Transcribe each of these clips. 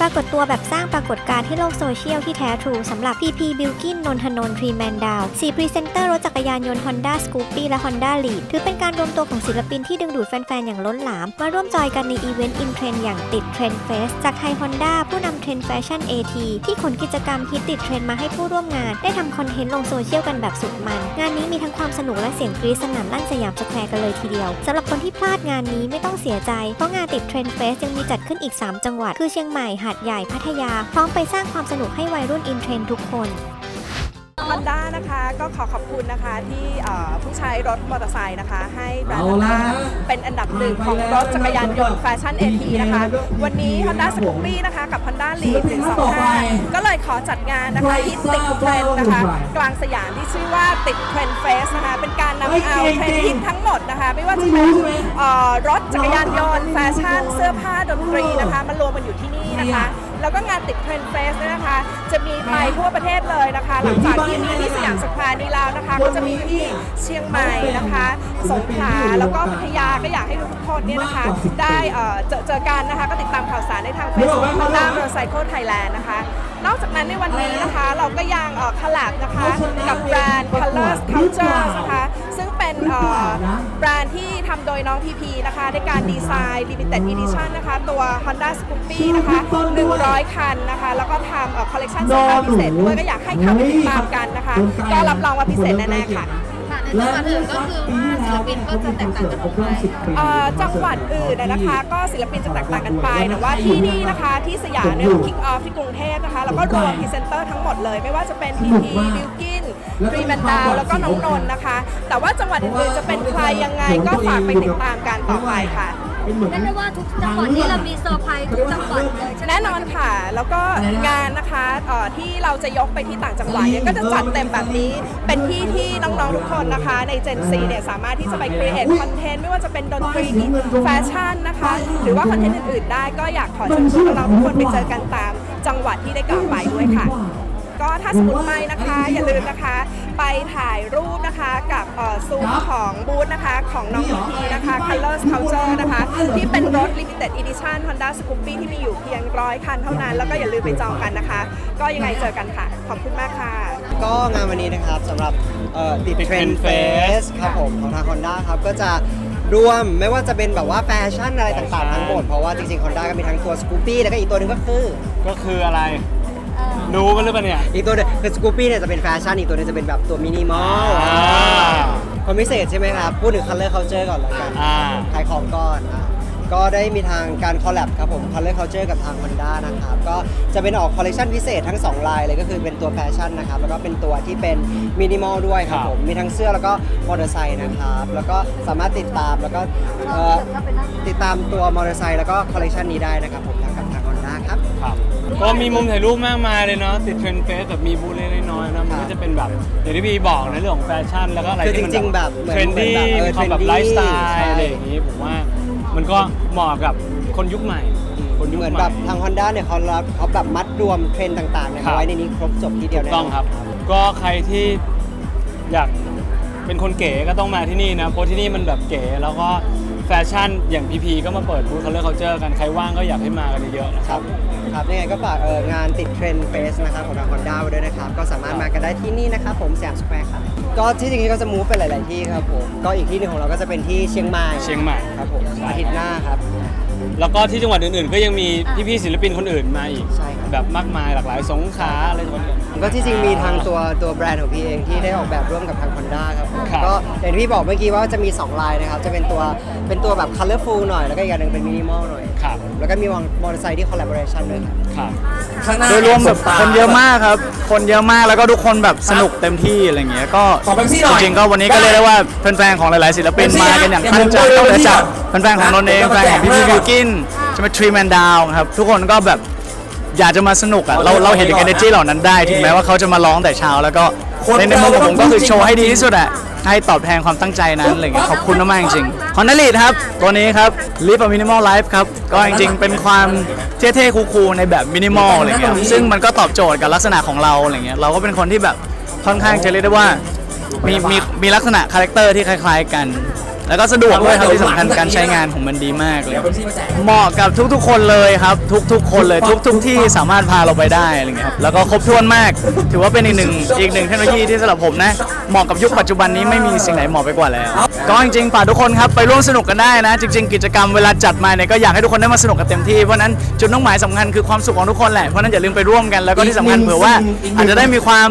ปรากฏตัวแบบสร้างปรากฏการณ์ที่โลกโซเชียลที่แท้ทรูสำหรับ PP b i l k i n นนทนนทรีแมนดาวสี่พรีเซนเตอร์รถจักรยานยนต์ Honda Scoopy และ Honda Lead ถือเป็นการรวมตัวของศิลปินที่ดึงดูดแฟน ๆ อย่างล้นหลาม มาร่วมจอยกันในอีเวนต์อินเทรนอย่างติดเทรนเฟสจากไทย Honda ผู้นำเทรนแฟชั่น AT ที่ขนกิจกรรมฮิตติดเทรนมาให้ผู้ร่วมงาน ได้ทำคอนเทนต์ลงโซเชียลกันแบบสุดมัน งานนี้มีทั้งความสนุกและเสียงกรี๊ดสนั่นลั่นสยามสแควร์กันเลยทีเดียวสำหรับคนที่พลาดงานนี้ไม่ต้องเสียใจเพราะงานติดเทรนเฟสยังมีจัดขึ้นอีก 3 จังหวัดคือเชียงใหม่หาดใหญ่พัทยา พร้อมไปสร้างความสนุกให้วัยรุ่นอินเทรนด์ทุกคน ฮอนด้านะคะ ก็ขอขอบคุณนะคะที่เอ่อผู้ใช้รถมอเตอร์ไซค์นะคะ ให้แบรนด์เอาฮอนละด้าฮะเป็นอันดับหนึ่งของรถจักรยานยนต์แฟชั่น AT นะคะ วันนี้ Honda s c o o p y นะคะ กับ Honda Lead 125 ก็เลยขอจัดงานนะคะที่ติดเทรนด์นะคะ กลางสยามที่ชื่อว่าติดเทรนด์เฟสนะคะ เป็นการนำเอาเทรนด์ฮิตทั้งหมดนะคะ ไม่ว่าจะเป็นเอ่อรถจักรยานยนต์แฟชั่นเสื้อผ้าดนตรีนะคะมารวมกันอยู่ที่นี่นะคะ แล้วก็งานติดเทรนด์เฟสเนี่ยนะคะ จะมีไปทั่วประเทศเลยนะคะ หลังจากที่มีที่สยามสแควร์นี้แล้วนะคะ ก็จะมีที่เชียงใหม่นะคะ สงขลาแล้วก็พัทยาก็อยากให้ทุกคนเนี่ยนะคะ ได้เอ่อเจอเจอกันนะคะ ก็ติดตามข่าวสารในทาง Facebook Honda Motorcycle Thailand นะคะนอกจากนั้นในวันนี้นะคะ เราก็ยังเอ่อคอลแลบนะคะ กับแบรนด์ Colors Culture นะคะ ซึ่งเป็นเอ่อแบรนด์ที่ทำโดยน้องพีพีนะคะในการดีไซน์ Limited Edition นะคะตัว Honda Scoopy นะคะ 100 คันนะคะ แล้วก็ทำคอลเลกชันเสื้อผ้าพิเศษด้วยก็อยากให้เข้าไปติดตามกันนะคะ ก็รับรองว่าพิเศษแน่ๆค่ะค่ะในจังหวัดอื่นก็คือว่าศิลปินก็จะแตกต่างกันออกไปเอ่อจังหวัดอื่นนะนะคะก็ศิลปินจะแตกต่างกันไปแต่ว่าที่นี่นะคะที่สยามเนี่ยคิกออฟที่กรุงเทพนะคะแล้วก็รวมพรีเซนเตอร์ทั้งหมดเลย ไม่ว่าจะเป็นพีพีบิลกิน รีแมนดาวแล้วก็น้องนนท์นะคะ แต่ว่าจังหวัดอื่นๆจะเป็นใครยังไงก็ฝากไปติดตามกันต่อไปค่ะเรียกได้ว่าทุกจังหวัดที่เรามีเซอร์ไพรส์ทุกจังหวัดเลยใช่ไหมแน่นอนค่ะ แล้วก็งานนะคะเอ่อที่เราจะยกไปที่ต่างจังหวัดเนี่ยก็จะจัดเต็มแบบนี้ เป็นที่ที่น้องๆทุกคนนะคะ ใน Gen Z เนี่ยสามารถที่จะไป create content ไม่ว่าจะเป็นดนตรีแฟชั่นนะคะ หรือว่าคอนเทนต์อื่นๆได้ก็อยากขอเชิญชวนน้องๆทุกคนไปเจอกันตามจังหวัดที่ได้กล่าวไปด้วยค่ะ ก็ถ้าสมมติไปนะคะ อย่าลืมนะคะ ไปถ่ายรูปนะคะกับเอ่อซูมของบูธนะคะ ของน้องพีพีนะคะ Colors Culture นะคะ ที่เป็นรถ Limited Edition Honda Scoopy ที่มีอยู่เพียงร้อยคันเท่านั้น แล้วก็อย่าลืมไปจองกันนะคะ ก็ยังไงเจอกันค่ะ ขอบคุณมากค่ะ ก็งานวันนี้นะครับสำหรับเอ่อติดเทรน Trend ด์เฟ Fest สครับผมของทาง Honda ครับก็จะรวมไม่ว่าจะเป็นแบบว่าแฟชั่นอะไรต่างๆทั้งหมด เพราะว่าจริงๆ Honda ก็มีทั้งตัว Scoopy แล้วก็อีกตัวหนึงก็คือ ก็คืออะไร รู้กันหรือเปล่าเนี่ย อีกตัวหนึงคือ Scoopy เนี่ยจะเป็นแฟชั่นอีกตัวหนึงจะเป็นแบบตัวมินิมอลอ่า ความพิเศษใช่ไหมครับ พูดถึง Color Culture ก่อนแล้วกัน อ่า ขายของก่อนอะก็ได้มีทางการคอลแลบครับผม Color Culture กับทาง Honda นะครับ ก็จะเป็นออกคอลเลคชันพิเศษทั้ง 2 ลายเลยก็คือเป็นตัวแฟชั่นนะครับ แล้วก็เป็นตัวที่เป็นมินิมอลด้วยครับครับ ผม มีทั้งเสื้อแล้วก็มอเตอร์ไซค์นะครับ แล้วก็สามารถติดตามแล้วก็เอ่อติดตามตัวมอเตอร์ไซค์แล้วก็คอลเลคชันนี้ได้นะครับผมทางกับทาง Honda ครับ ครับ ก็มีมุมถ่ายรูปมากมายเลยเนาะติดเทรนด์เฟสแบบมีบูธเล็กๆน้อยๆนะมันก็จะเป็นแบบอย่างที่พี่บอกในเรื่องของแฟชั่นแล้วก็อะไรคือที่มันจริงๆแบบเหมือนเทรนดี้เหมือนแบบเออมีความแบบ trendy ไลฟ์สไตใช่ ล์อะไรอย่างนี้ผมว่ามันก็เหมาะกับคนยุคใหม่ คนยุคเหมือนใหม่แบบทาง Honda เนี่ยเขารับเขาแบบมัดรวมเทรนด์ต่างๆเนี่ยครับมาไว้ในนี้ครบจบทีเดียวถูแน่กนต้อองนครับ ก็ใครที่อยากเป็นคนเก๋ก็ต้องมาที่นี่นะเพราะที่นี่มันแบบเก๋แล้วก็ แฟชั่นอย่างพีพีก็มาเปิดบูธ Color Culture กันใครว่างก็อยากให้มากันเยอะๆนะคครัรับบครับยังไงก็ฝากเอ่องานติดเทรนด์เฟสนะครับของทาง Honda ไว้ด้วยนะครับ ก็สามารถมากันได้ที่นี่นะครับผมสยามสแควร์ครับก็ที่จริงๆก็จะมูฟไปหลาย ๆ ที่ครับผม ก็อีกที่หนึ่งของเราก็จะเป็นที่เชียงใหม่เชียงใหม่ ครับผมอาทิตย์หน้าครับ แล้วก็ที่จังหวัดอื่นๆ ก็ยังมีพี่ๆศิลปินคนอื่นมาอีก ใช่ครับ แบบมากมายหลากหลายสงขลาอะไรทุกคนก็ที่จริงมีทางตัวตัวแบรนด์ของพี่เองที่ได้ออกแบบร่วมกับทาง Honda ครับผมครับ ก็อย่างที่พี่บอกเมื่อกี้ว่าจะมี 2 ลายนะครับ จะเป็นตัวเป็นตัวแบบ colorful หน่อย แล้วก็อีกอย่างหนึ่งเป็นมินิมอลหน่อย ครับแล้วก็มีมอเตอร์ไซค์ที่ collaboration ด้วยครับ ครับโดโดยยรรววมมแบแบบบคคนนเยเยอะมามอะากกคครัรับบคนเยอะมากแล้วก็ทุกคนแบบสนุกเต็มที่อะไรเงี้ย ก็ขอเป๊ปซี่หน่จอยริงๆก็วันนี้ก็เรียกได้ว่าแฟนๆของหลายๆศิลปินมากันอย่างตั้งใจนอกเหนือจากแฟนๆของนนท์เองแฟนของพี่พี่บิวกินจะมาทรีแมนดาวครับ ทุกคนก็แบบอยากจะมาสนุกอะ เราเราเห็นถึง energy เหล่านั้นได้ ถึงแม้ว่าเขาจะมาร้องแต่เช้าแล้วก็ ในในมุมของผมก็คือโชว์ให้ดีที่สุดอะให้ตอบแทนความตั้งใจนั้นอะไรเงี้ยขอบคุณมากๆจริงๆคอนเนลีดครับ ตัวนี้ครับ Live a Minimal Life ครับก็จริงๆ เป็นความเท่ๆคูลๆในแบบมินิมอลอะไรเงี้ยซึ่งมันก็ตอบโจทย์กับลักษณะของเราอะไรเงี้ยเราก็เป็นคนที่แบบค่อนข้างจะเรียกได้ว่ามีมีมีลักษณะคาแรคเตอร์ที่คล้าย ๆ กัน แล้วก็สะดวกด้วยครับที่สำคัญการใช้งานของมันดีมากเลยเดี๋ยวเป็นที่มาแจกเหมาะกับทุกๆ คนเลยครับ ทุกๆ คนเลยทุก ๆ ที่สามารถพาเราไปได้อะไรเงี้ยครับแล้วก็ครบถ้วนมาก ถือว่าเป็นอีกหนึ่งอีกหนึ่งเทคโนโลยีที่สำหรับผมนะเหมาะกับยุคปัจจุบันนี้ไม่มีสิ่งไหนเหมาะไปกว่าแล้ว ก็จริงๆฝากทุกคนครับไปร่วมสนุกกันได้นะ จริง ๆ กิจกรรมเวลาจัดมาเนี่ยก็อยากให้ทุกคนได้มาสนุกกันเต็มที่เพราะฉะนั้นจุดมุ่งหมายสำคัญคือความสุขของทุกคนแหละเพราะฉะนั้นอย่าลืมไปร่วมกันแล้วก็ที่สำคัญเผื่อว่า อาจจะได้มีความ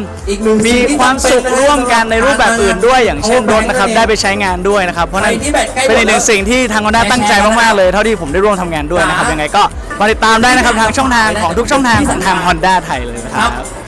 มีความสุขร่วมกันในรูปแบบอื่นด้วย อย่างเช่นรถนะครับได้ไปใช้งานด้วยนะครับเพราะฉะนั้นเป็นอีกหนึ่งสิ่งที่ทางคอนด้าตั้งใจมากๆเลย เท่าที่ผมได้ร่วมทำงานด้วยนะครับ ยังไงก็มาติดตามได้นะครับทางช่องทางของทุกช่องทางของทาง Honda ไทยเลยนะครับ